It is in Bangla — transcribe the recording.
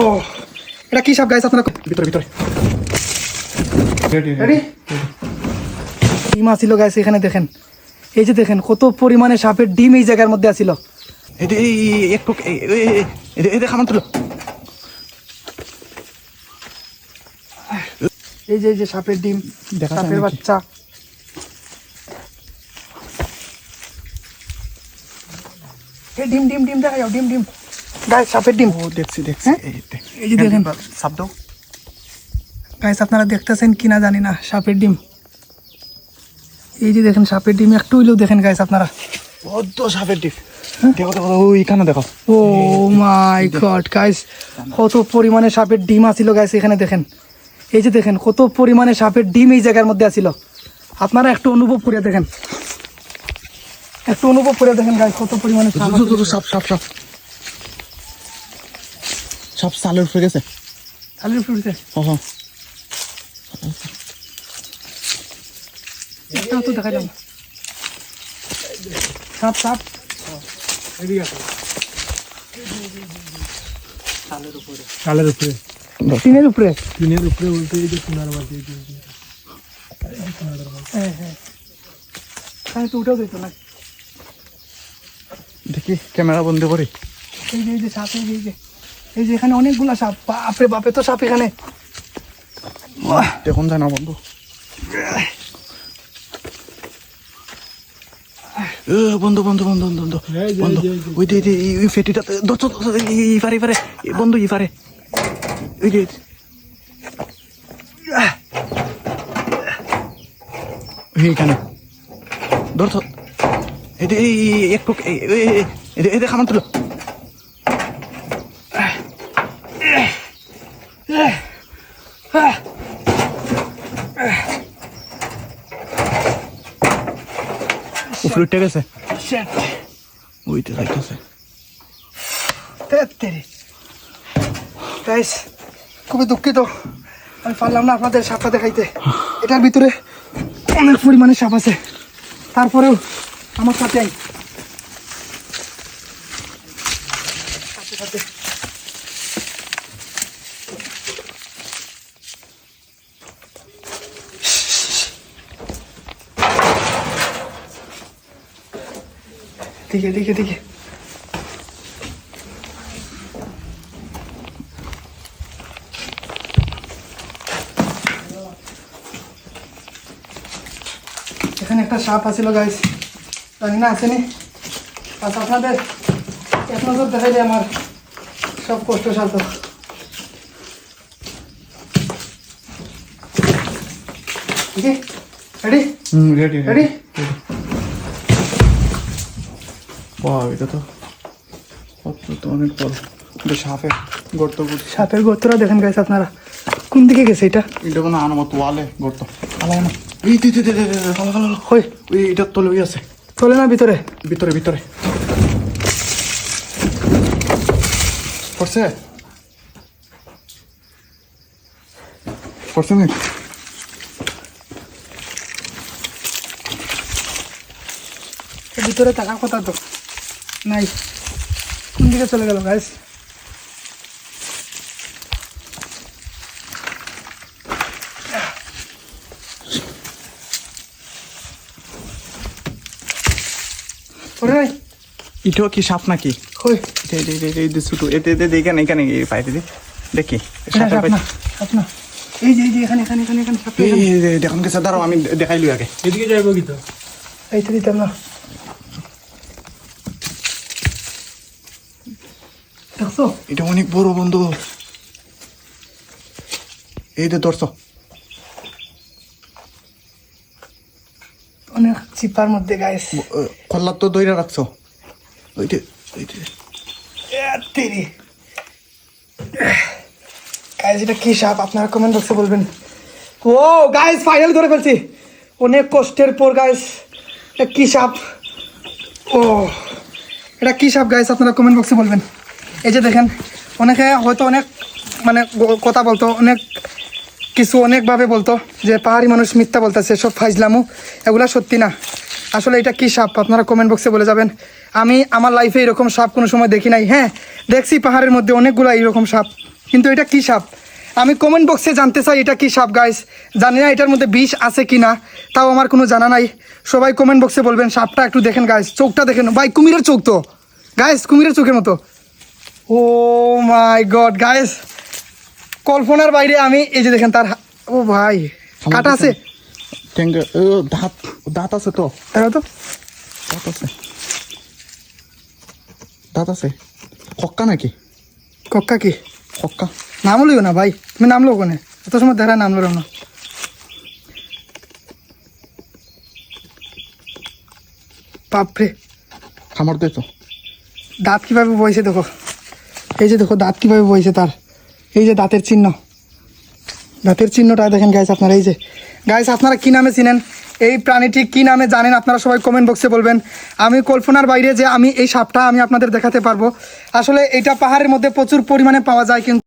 ও এটা কি সাপ গাইস আপনারা ভিতরে ভিতরে। রেডি ডিম আসিল গাইস এখানে দেখেন। এই যে দেখেন কত পরিমাণে সাপের ডিম এই জায়গার মধ্যে আসিল এই এই এই, একটু এই খামান তুলো। যে এই যে সাপের ডিম সাপের? বাচ্চা। এই ডিম ডিম ডিম দেখা যাও ডিম ডিম। সাপের ডিম ও দেখছি দেখছি। হ্যাঁ? এই যে দেখেন। সাপ দাও। গাইস আপনারা দেখতেছেন কিনা জানি না সাপের ডিম। এই যে দেখেন সাপের ডিম একটু হইলেও দেখেন গাইস আপনারা। বড্ড সাপের ডিপ দেখো দেখো ওইখানে দেখো। ও মাই গড গাইস কত পরিমাণে সাপের ডিম আসিল গাইস এখানে দেখেন। এই যে দেখেন কত পরিমাণে সাপের ডিম এই জায়গার মধ্যে আসিল আপনারা একটু অনুভব করে দেখেন। একটু অনুভব করে দেখেন গাইস কত পরিমাণে সাপ সাপ সাপ। সাপ সালের উপরে গেছে? হ হ তো সাপ সাপ। চালের উপরে। টিনের উপরে। টিনের উপরে বলতে এই যে সোনার মাটি হ্যাঁ হ্যাঁ। আমি তো উঠেও দিত না। দেখি ক্যামেরা বন্ধ করি। এই যে এই যে সাপ এই যে। এই যে এখানে অনেকগুলা সাপ। বাপরে বাপে তো সাপ এখানে। দেখুন যায় না বন্ধু? বন্ধু বন্ধু বন্ধু বন্ধু বন্ধু। ওই এই- ওই ফেটিটা দশ ই পারে পারে বন্ধু ই পারে। ওই যে এইখানে ধরছ এই একটু এই এই- এই- এই- এই খামান তুলো। উপরে উঠে গেছে. যাইতেছে খুবই দুঃখিত। আমি পারলাম না আপনাদের সাপটা দেখাইতে। এটার ভিতরে অনেক পরিমাণে সাপ আছে। তারপরেও আমার সাথে সাথে। দিকে দিকে দিকে এখানে একটা সাপ আছিল গাইস জানি না আসেনি আচ্ছা আপনাদের এক নজর দেখাইলে আমার সব কষ্ট সাথ রেডি হুম রেডি রেডি বাহ এটা তো তো অনেক বড়। এটা সাপে গর্ত করছে। সাপের গোত্ররা দেখেন গাইস আপনারা। কোন দিকে গেছে এটা? এটা কোনো আনামত ওয়ালে গর্ত। না। এই ভালো হই ওই। এটা তলে ওই আছে। চলে না ভিতরে? ভিতরে ভিতরে। পড়ছে? পড়ছে না ভিতরে থাকার কথা তো। নাই। কোন দিকে চলে গেল গাইস ওরে নাই এটাও কি সাপ নাকি? এটা ছোটো এতে এতে এখানে এখানে এই পাইতে দি। দেখি সাপের না পাইতে। সাপ না। এই যে এই যে এখানে এখানে এখানে এখানে সাপ এই এই, এই, দেখুন দাঁড়াও আমি দেখাই লই আগে। এদিকে যাইবো কি তো? এই তো দিতাম না। দেখছ এটা অনেক বড় বন্ধু। এই যে ধরছো। অনেক চিপার মধ্যে গাইস কল্লার তো দইরা রাখছো। ওই যে ওই যে। তেরি গাইস এটা কি সাপ? আপনারা কমেন্ট বক্সে বলবেন। ও গাইস ফাইনাল ধরে ফেলছি। অনেক কষ্টের পর গাইস এটা কি সাপ? ও এটা কি সাপ গাইস আপনারা কমেন্ট বক্সে বলবেন। এই যে দেখেন, অনেকে হয়তো অনেক মানে কথা বলতো, অনেক কিছু অনেকভাবে বলতো, যে পাহাড়ি মানুষ মিথ্যা বলতেছে, সব ফাইজলামু, এগুলা সত্যি না। আসলে এটা কি সাপ? আপনারা কমেন্ট বক্সে বলে যাবেন। আমি আমার লাইফে এরকম সাপ কোনো সময় দেখি নাই। হ্যাঁ দেখছি পাহাড়ের মধ্যে অনেকগুলো এইরকম সাপ। কিন্তু এটা কি সাপ? আমি কমেন্ট বক্সে জানতে চাই এটা কি সাপ গাইস জানি না এটার মধ্যে বিষ আছে কি না তাও আমার কোনো জানা নাই। সবাই কমেন্ট বক্সে বলবেন, সাপটা একটু দেখেন গাইস চোখটা দেখেন। ভাই, কুমিরের চোখ তো। গাইস কুমিরের চোখের মতো। ও মাই গড গাইস কল্পনার বাইরে আমি এই যে দেখেন তার ও ভাই কাটা আছে? দাঁত দাঁত আছে তো। দেখো তো দাঁত আছে। দাঁত আছে। হক্কা নাকি? কক্কা কি? হক্কা নাম লিও না ভাই তুমি নামলো ওখানে এত সময় দেখা নামলো না। বাপরে। খামার দে তো। দাঁত কীভাবে বইছে দেখো। এই যে দেখো, দাঁত কীভাবে বইছে তার? এই যে দাঁতের চিহ্ন। দাঁতের চিহ্নটা দেখেন গাইস আপনারা, এই যে। গাইস আপনারা কী নামে চিনেন? এই প্রাণীটি কী নামে জানেন? আপনারা সবাই কমেন্ট বক্সে বলবেন। আমি কল্পনার বাইরে যে আমি এই সাপটা আমি আপনাদের দেখাতে পারব। আসলে এটা পাহাড়ের মধ্যে প্রচুর পরিমাণে পাওয়া যায়, কিন্তু